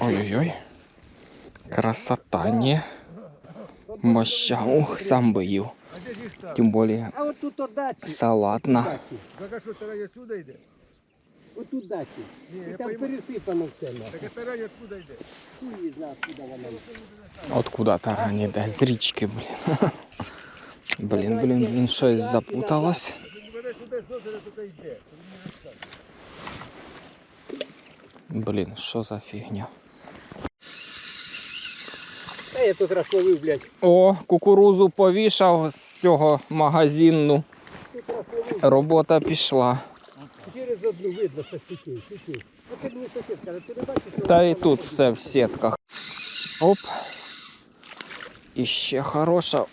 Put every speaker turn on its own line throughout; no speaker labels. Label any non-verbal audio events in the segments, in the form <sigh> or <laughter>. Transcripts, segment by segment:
Ой-ой-ой. Красота, ні. Моща. Ух, сам би їв.
А де ж їх став?
Тим більше
А от тут дачі.
йде?
І там пересипано все
Так тарань откуда йде?
Хуй знає, куди вона.
Откуда тарань іде? З річки, блін. Блін, блін, блін, щось запуталось.
Він бере сюди з озера, туди йде.
Блін, що за фігня?
Та я тут раз ловив, блядь.
О, кукурузу повішав з цього магазину. Робота пішла.
Через одну видно, що сітей, сітей. А ти мені сусід ти не бачиш, що
Та і
вона
тут все в сітках. Оп. І ще хороша.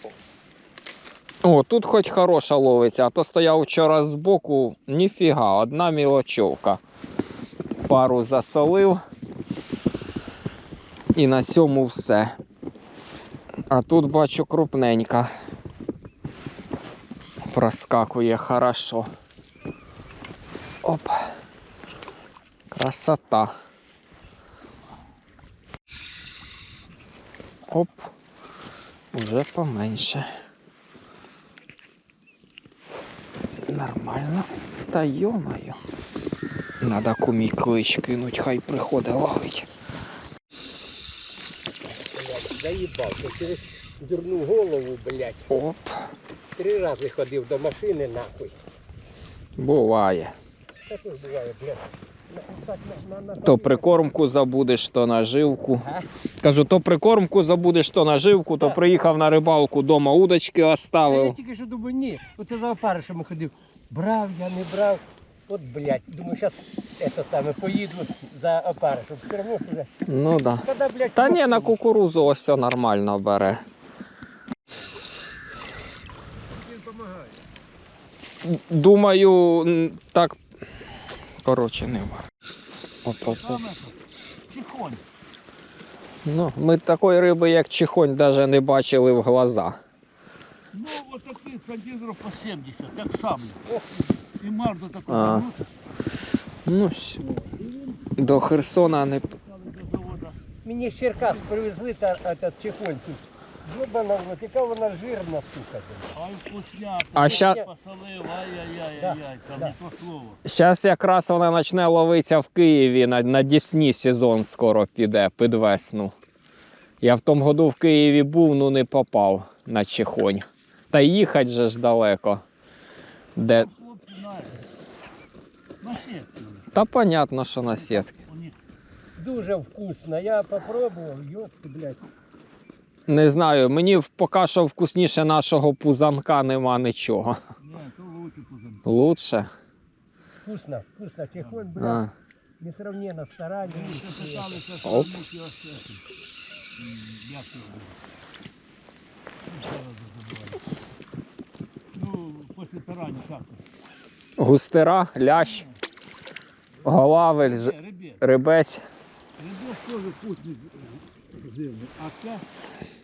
О, тут хоч хороша ловиться, а то стояв вчора збоку, ніфіга, одна мілочовка. Пару засолив. І на цьому все. А тут бачу крупненька. Проскакує хорошо. Оп. Красота. Оп, уже поменше. Нормально. Та йомаю. Надо кумі клич кинуть, хай приходить ловить.
Заїбався, через дурну голову, блядь.
Оп,
Три рази ходив до машини, нахуй.
буває.
Та що буває, блядь. Так,
То прикормку забудеш, то наживку. Кажу, то прикормку забудеш, то наживку, то
Так.
приїхав на рибалку, дома удочки
А я
оставив.
тільки що думаю, ні, оце за опаришами ходив. Брав, я не брав. От, блядь, думаю, зараз це саме поїду за опаришем. Все одно ж.
Ну да.
Коли, блядь,
Та ні, на кукурузу ось все нормально бере.
Він допомагає.
Думаю, так. Коротше, не var. Оп-оп-оп.
Чихонь.
Ну, ми такої риби, як чихонь, навіть не бачили в глаза.
Ну, вот таких сантиметров по 70, как сабля. И марду такой
А. Ну, щ- до Херсона не. п-
Мені з Черкас привезли та, этот чехончик. Йобана, в рот, яка вона жирна, сука. блядь.
Ай.
А ща-
Посолив, ай-яй-яй-яй, там
Да,
не то слово.
Зараз якраз вона почне ловитися в Києві на, на Дісні сезон скоро піде під весну. Я в тому году в Києві був, ну не попав на чихонь. Та їхати же ж далеко. Де...
На сетки.
Та понятно, що на сітки.
Дуже вкусно. Я попробував, йопти, блядь.
Не знаю, мені поки що вкусніше нашого пузанка нема нічого.
не, то лучше пузан.
Лучше.
Вкусно, вкусно. Чехонь, блядь,
А.
несравненно старання.
Оп.
Ну. Ну, після тарані як то?
Густера, лящ, голавель, ж-
Ребят,
рибець.
теж вкусний жирний, а це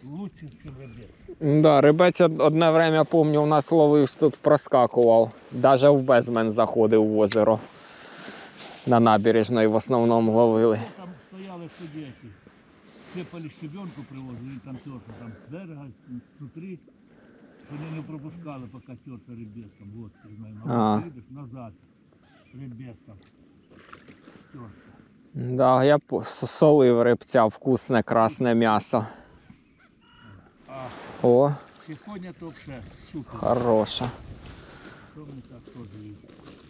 лучше, ніж ребят.
Да, рибець од- одне время, помню, у нас ловився тут проскакував. Даже в Безмен заходив в озеро. На набережної в основному ловили.
Там стояли студенти, сипали щебенку привозили, там терся, там з берега, внутрі. Вони не пропускали, поки терся ребестом. Вот, ти знаєш, назад ребестом. Терся.
Да, я по- солив рибця, вкусне красне м'ясо. О,
сьогодні то все супер.
хороша.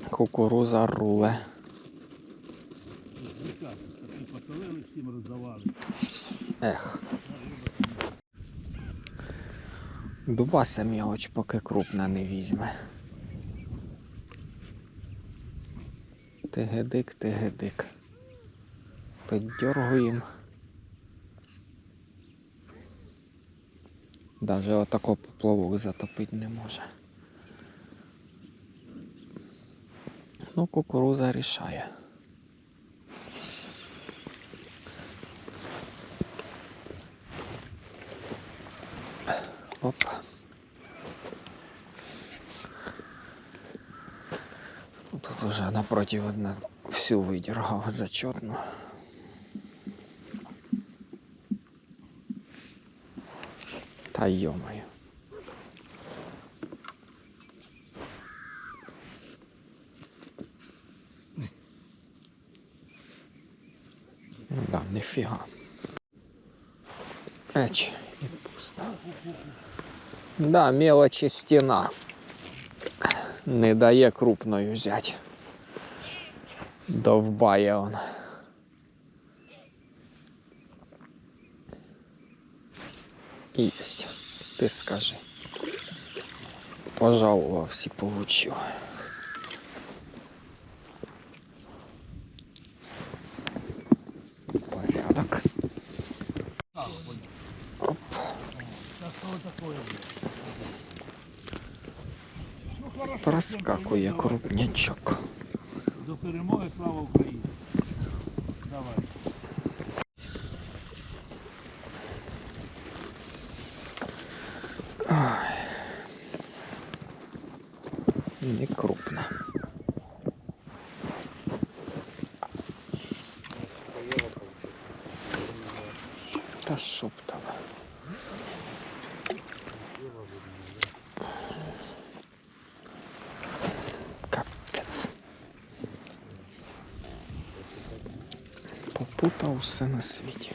Кукуруза руле. Ех. Дубася мілоч, поки крупна не візьме. Тигедик, тигедик. Піддергуємо. Даже отако поплавок затопити не може. Ну, кукуруза рішає. Оп. уже напротив одна всю выдергала зачетно. Та -мо. Да, нифига. Эч, и пусто. Да, мелочі стена. не дає крупною взять. Довбає он. Есть. Ти скажи. Пожаловався, получив. Порядок. Оп. Проскакує крупнячок.
Перемоги, слава Україні. Давай.
Не крупно. Та щоб Попутав усе на світі.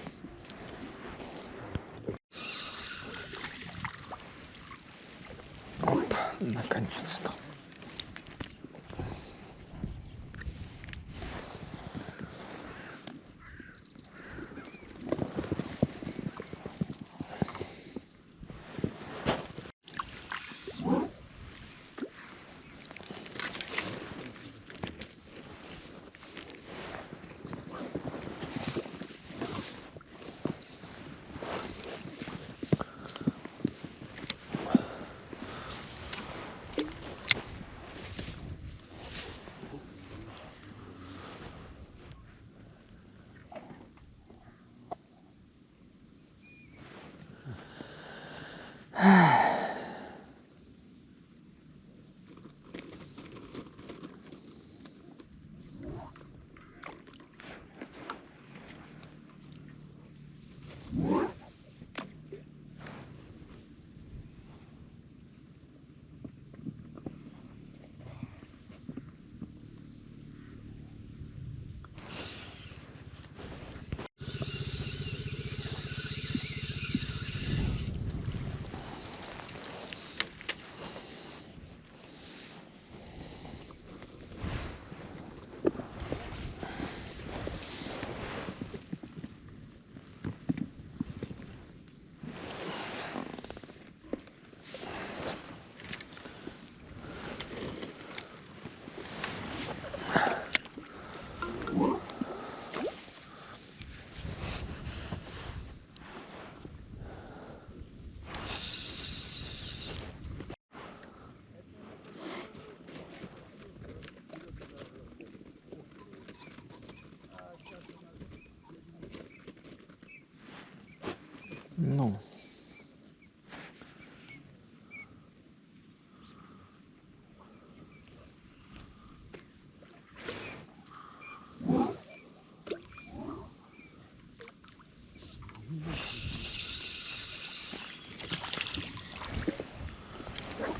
Ну.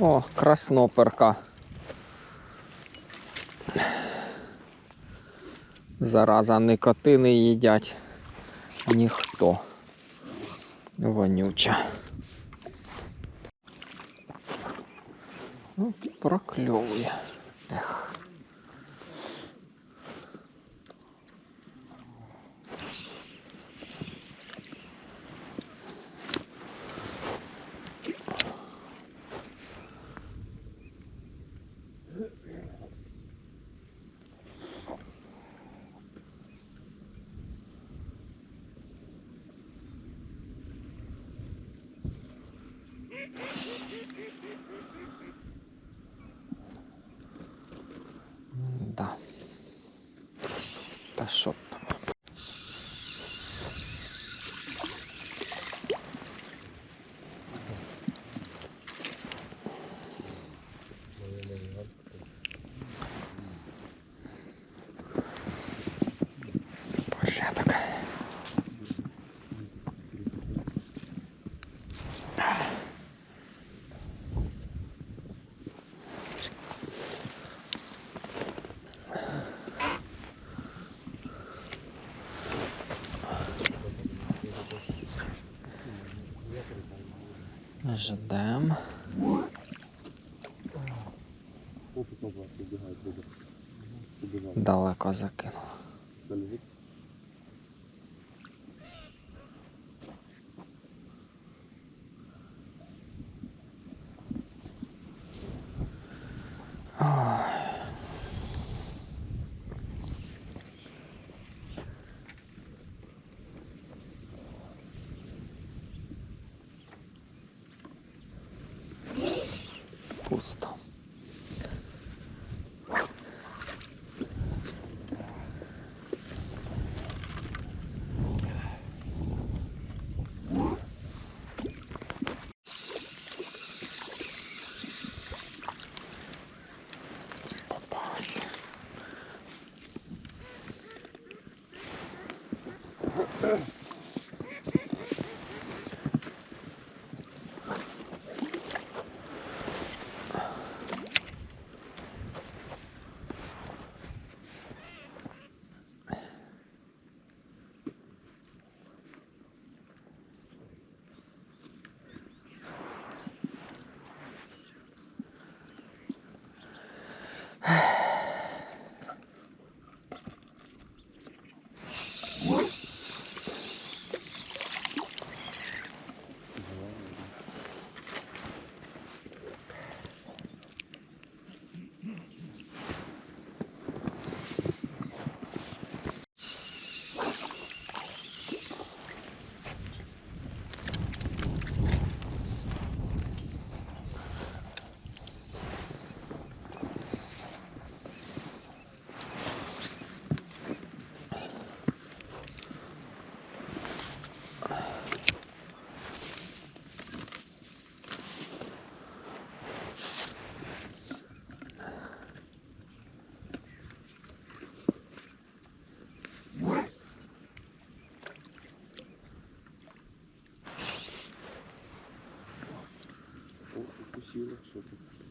О, красноперка. Зараза, не коти не їдять ніхто. Вонюча. Ну, прокльовує. Ех. Да. Та що б там. Порядок. Ждем. Далеко закинув. Пусто. Попався.
sigh. <sighs> укусила, що тут.
Ну.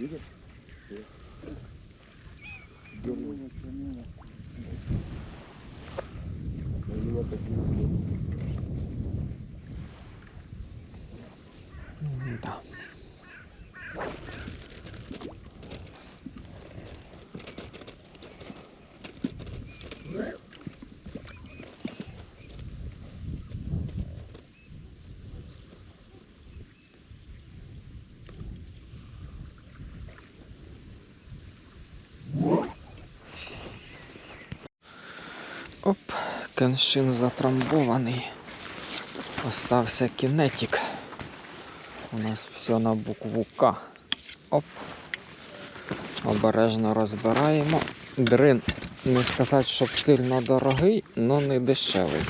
Видиш? Дернул.
Кеншин затрамбований. Остався кінетик. У нас все на букву К. Оп. Обережно розбираємо. Дрин, не сказати, щоб сильно дорогий, але не дешевий.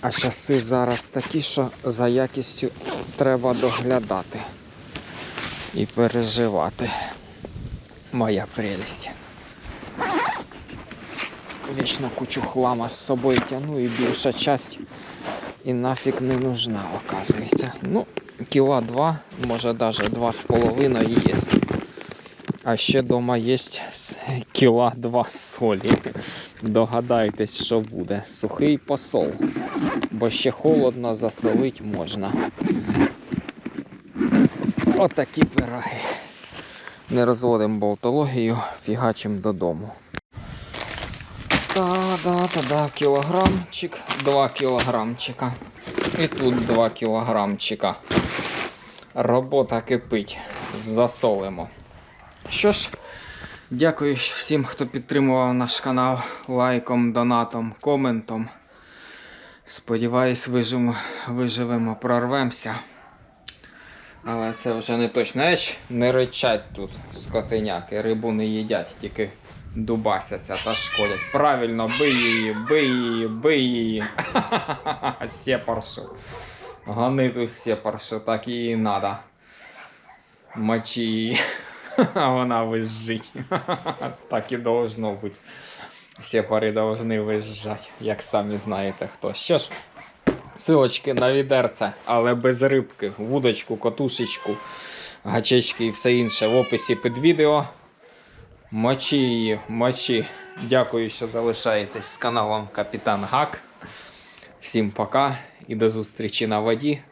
А часи зараз такі, що за якістю треба доглядати і переживати. Моя прелість. Вічно кучу хлама з собою тяну і більша часть і нафіг не нужна, оказується. Ну, кіла два, може навіть два з половиною є. А ще вдома є кіла два солі. Догадайтесь, що буде. Сухий посол. Бо ще холодно засолить можна. Отакі пироги. Не розводимо болтологію, фігачим додому. Та-да-та-да, кілограмчик, два кілограмчика. І тут два кілограмчика. Робота кипить. Засолимо. Що ж, дякую всім, хто підтримував наш канал лайком, донатом, коментом. Сподіваюсь, виживемо, виживемо, прорвемося. Але це вже не точно. Не ричать тут скотиняки, рибу не їдять, тільки дубасяться та шкодять. Правильно, бий її, бий її, бий її. <laughs> Сепаршу. Гони ту сепаршу, так її надо. Мочи її. <laughs> Вона визжить. <laughs> Так і должно бути. Сепари должны визжати, як самі знаєте хто. Що ж, силочки на відерце, але без рибки, вудочку, котушечку, гачечки і все інше в описі під відео. Мочі її, мочі. Дякую, що залишаєтесь з каналом Капітан Гак. Всім пока і до зустрічі на воді.